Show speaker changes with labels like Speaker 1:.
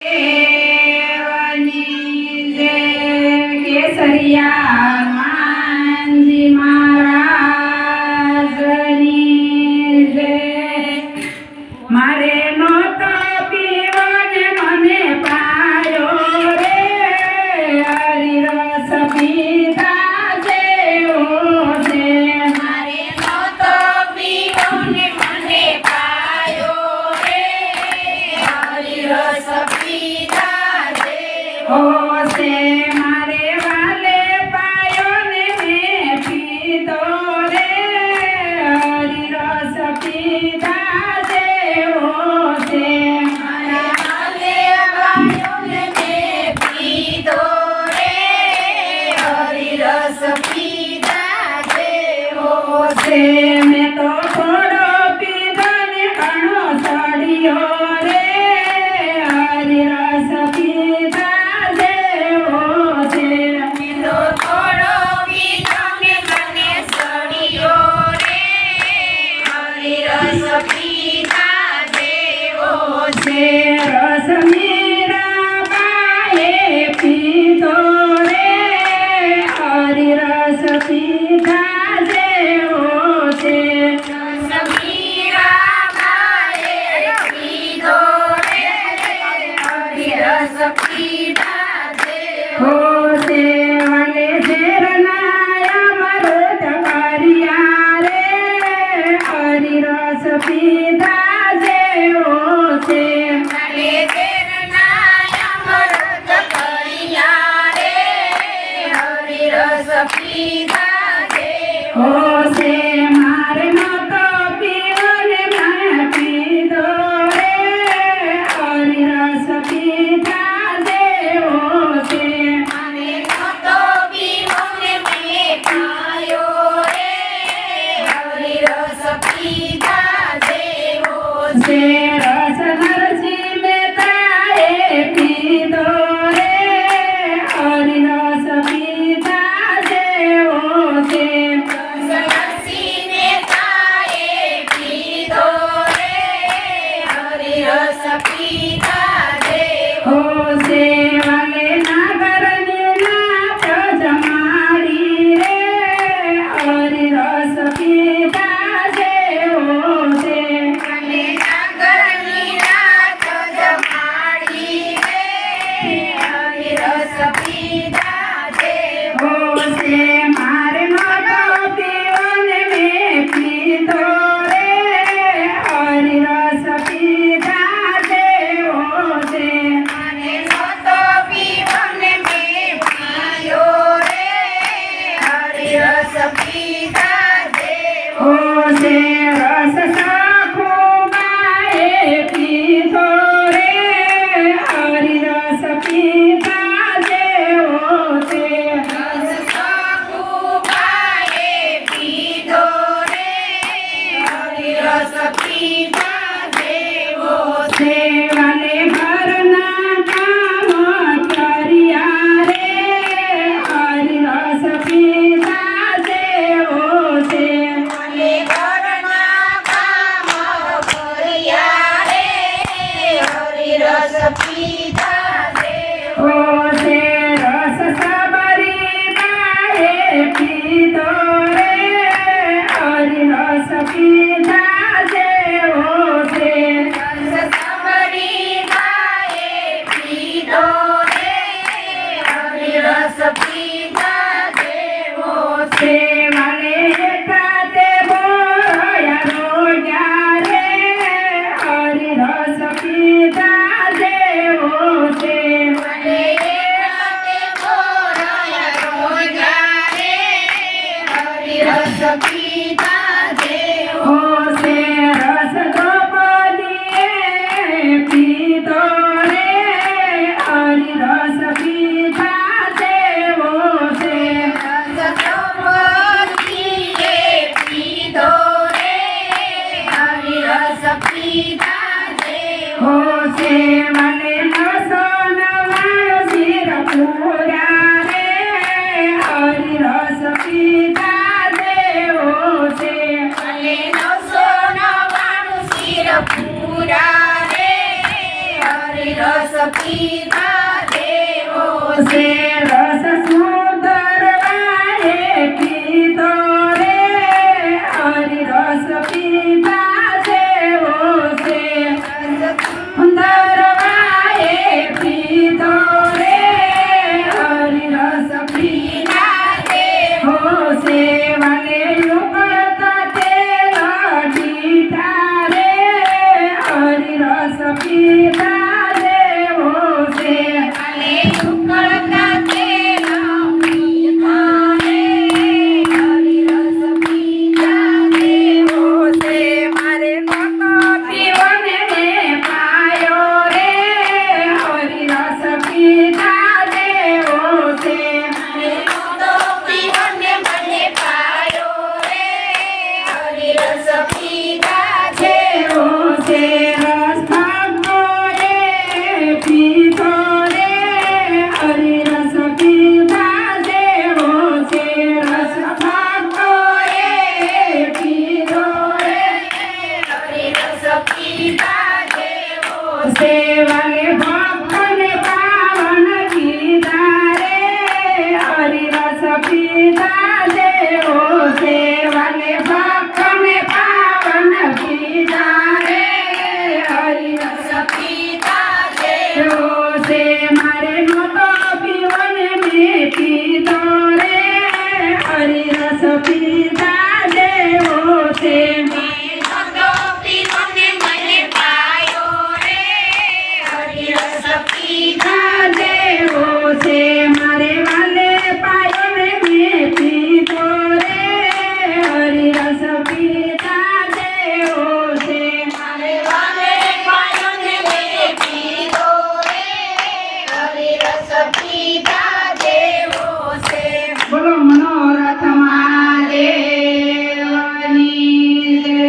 Speaker 1: Hey! સખી
Speaker 2: સખી દાદે
Speaker 1: ઓ સે
Speaker 2: સપીતા દેહો
Speaker 1: સે Amen.
Speaker 2: Happy.